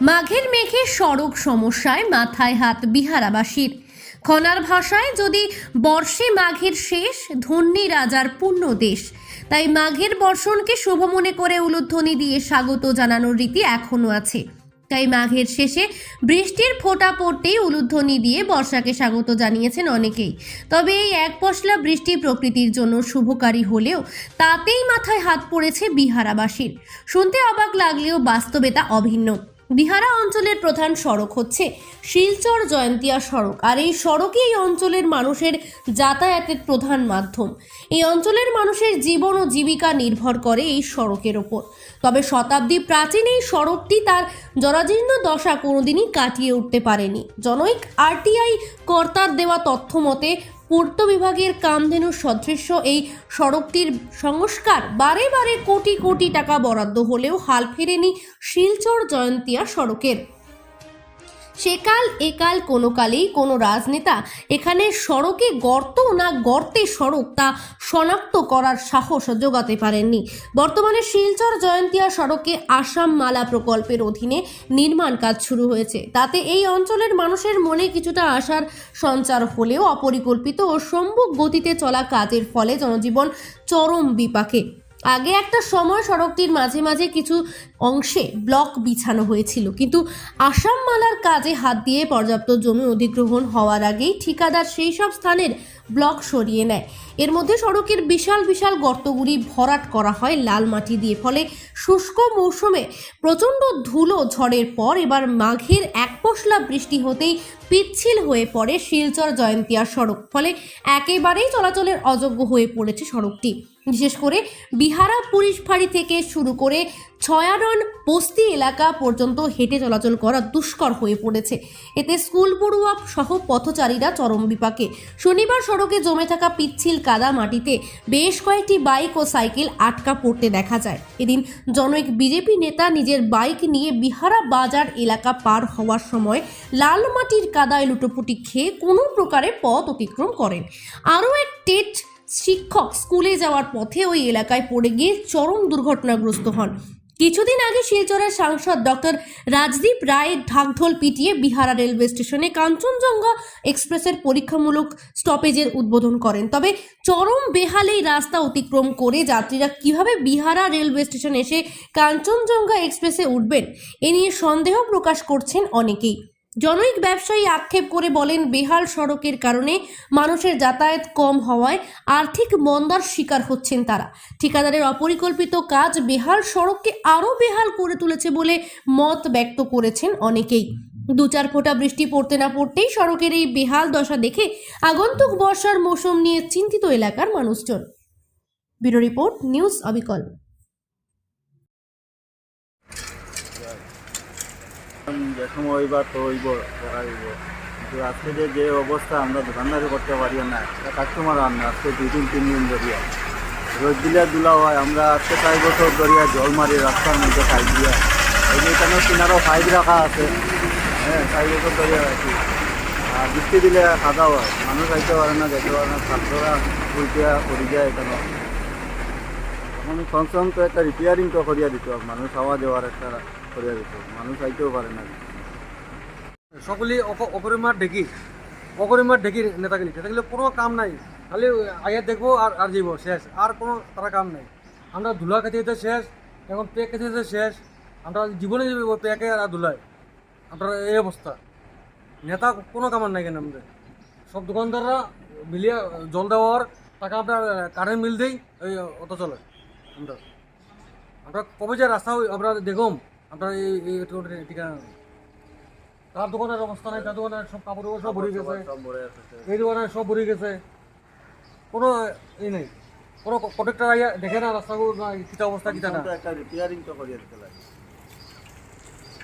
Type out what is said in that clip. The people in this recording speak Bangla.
মাঘের মেঘে সড়ক সমস্যায় মাথায় হাত বিহারাবাসীর। খনার ভাষায় যদি বর্ষে মাঘের শেষ, ধন্যী রাজার পূর্ণ দেশ। তাই মাঘের বর্ষণকে শুভ মনে করে উলুধ্বনি দিয়ে স্বাগত জানানোর রীতি এখনও আছে। তাই মাঘের শেষে বৃষ্টির ফোঁটা পড়তেই উলুধ্বনি দিয়ে বর্ষাকে স্বাগত জানিয়েছেন অনেকেই। তবে এই এক পশলা বৃষ্টি প্রকৃতির জন্য শুভকারী হলেও তাতেই মাথায় হাত পড়েছে বিহারাবাসীর। শুনতে অবাক লাগলেও বাস্তবে তা অভিন্ন। বিহারা অঞ্চলের প্রধান সড়ক হচ্ছে শিলচর জয়ন্তিয়া সড়ক, আর এই সড়কই এই অঞ্চলের মানুষের যাতায়াতের প্রধান মাধ্যম। এই অঞ্চলের মানুষের জীবন ও জীবিকা নির্ভর করে এই সড়কের ওপর। তবে শতাব্দী প্রাচীন এই সড়কটি তার জরাজীর্ণ দশা কোনোদিনই কাটিয়ে উঠতে পারেনি। জনৈক আরটিআই কর্তার দেওয়া তথ্য মতে পূর্ত বিভাগের কামধেনু সদৃশ্য এই সড়কটির সংস্কার বারে বারে কোটি কোটি টাকা বরাদ্দ হলেও হাল ফেরেনি শিলচর জয়ন্তিয়া সড়কের। সেকাল একাল কোনো কালেই কোনো রাজনেতা এখানে সড়কে গর্ত না গর্তে সড়ক তা শনাক্ত করার সাহস জোগাতে পারেননি। বর্তমানে শিলচর জয়ন্তিয়া সড়কে আসাম মালা প্রকল্পের অধীনে নির্মাণ কাজ শুরু হয়েছে। তাতে এই অঞ্চলের মানুষের মনে কিছুটা আশার সঞ্চার হলেও অপরিকল্পিত ও সম্ভব গতিতে চলা কাজের ফলে জনজীবন চরম বিপাকে। আগে একটা সময় সড়কটির মাঝে মাঝে কিছু অংশে ব্লক বিছানো হয়েছিল। কিন্তু আসাম মালার কাজে হাত দিয়ে পর্যাপ্ত জমি অধিগ্রহণ হওয়ার আগেই ঠিকাদার সেই সব স্থানের ব্লক সরিয়ে নেয়। এর মধ্যে সড়কের বিশাল বিশাল গর্তগুলি ভরাট করা হয় লাল মাটি দিয়ে। ফলে শুষ্ক মৌসুমে প্রচণ্ড ধুলো ঝড়ের পর এবার মাঘের এক পশলা বৃষ্টি হতেই পিচ্ছিল হয়ে পড়ে শিলচর জয়ন্তিয়া সড়ক। ফলে একেবারেই চলাচলের অযোগ্য হয়ে পড়েছে সড়কটি। বিশেষ করে বিহারা পুলিশ ফাঁড়ি থেকে শুরু করে ছয়ারন বস্তি এলাকা পর্যন্ত হেঁটে চলাচল করা দুষ্কর হয়ে পড়েছে। এতে স্কুল পড়ুয়া সহ পথচারীরা চরম বিপাকে। শনিবার সড়কে জমে থাকা পিচ্ছিল কাদা মাটিতে বেশ কয়েকটি বাইক ও সাইকেল আটকা পড়তে দেখা যায়। এদিন জনৈক বিজেপি নেতা নিজের বাইক নিয়ে বিহারা বাজার এলাকা পার হওয়ার সময় লাল মাটির কাদায় লুটোপুটি খেয়ে কোনো প্রকারে পথ অতিক্রম করেন। আরও এক টেট শিক্ষক স্কুলে যাওয়ার পথে ওই এলাকায় পড়ে গিয়ে চরম দুর্ঘটনাগ্রস্ত হন। কিছুদিন আগে শিলচরের সাংসদ ডক্টর রাজদীপ রায়ের ঢাকঢোল পিটিয়ে বিহারা রেলওয়ে স্টেশনে কাঞ্চনজঙ্ঘা এক্সপ্রেসের পরীক্ষামূলক স্টপেজের উদ্বোধন করেন। তবে চরম বেহালেই রাস্তা অতিক্রম করে যাত্রীরা কীভাবে বিহারা রেলওয়ে স্টেশন এসে কাঞ্চনজঙ্ঘা এক্সপ্রেসে উঠবেন, এ নিয়ে সন্দেহ প্রকাশ করছেন অনেকেই। জনৈক ব্যবসায়ী আক্ষেপ করে বলেন, বেহাল সড়কের কারণে মানুষের যাতায়াত কম হওয়ায় আর্থিক মন্দার শিকার হচ্ছেন তারা। ঠিকাদারের অপরিকল্পিত কাজ বেহাল সড়ককে আরও বেহাল করে তুলেছে বলে মত ব্যক্ত করেছেন অনেকেই। দু চার ফোঁটা বৃষ্টি পড়তে না পড়তেই সড়কের এই বেহাল দশা দেখে আগন্তুক বর্ষার মৌসুম নিয়ে চিন্তিত এলাকার মানুষজন। ব্যুরো রিপোর্ট, নিউজ অবিকল। তো হইব, করা হইব। কিন্তু আজকে যে যে অবস্থা আমরা দোকানদারি করতে পারি না কাস্টমার আন না আজকে দুই দিন, তিন দিন ধরিয়া। দিলে দুলা হয়, আমরা আজকে চার বছর ধরিয়া জল মারি রাস্তার মধ্যে পাইপ দিয়া। যে কিনারও রাখা আছে হ্যাঁ চার বছর ধরিয়া রাখি। আর বৃষ্টি দিলে খাদা হয়, মানুষ আইতে পারে না, যেতে পারে না, ছাত্ররা উল্টিয়া পড়ি যায় এখানে। আমি তো একটা রিপেয়ারিং তো করিয়া দিত মানুষ হাওয়া দেওয়ার একটা করিয়া দিত মানুষ আইতেও পারে না। সকলেই অপরিমার ঢেকি। অপরিমার ঢেকির নেতাগিরি নেতাগুলো কোনো কাম নাই। খালি আগে দেখব আর আর যাইব শেষ। আর কোনো তারা কাম নাই। আমরা ধুলা খেতে যেতে শেষ। এখন পেক খেতে যেতে শেষ। আমরা জীবনে যাব পেকে আর ধুলায়। আমরা এই অবস্থা। নেতা কোনো কামার নাই কেন আমাদের? সব দোকানদাররা মিলিয়ে জল দেওয়ার টাকা আপনার কারেন্ট বিল দেই, এই অত চলে। আমরা আমরা কবে যে রাস্তা আমরা দেখুন। আমরা এই ঠিকানা। তার দোকানের অবস্থা নাই তার দোকানের সব কাপড় সব ভরে গেছে। এই দোকানে সব ভরে গেছে। কোনো ই নেই। কোনো কন্ট্রাক্টর আইয়া দেখে না রাস্তাগুলো কিতা অবস্থা কিতা না একটা রিপেয়ারিং তো করিয়া দিতে লাগে।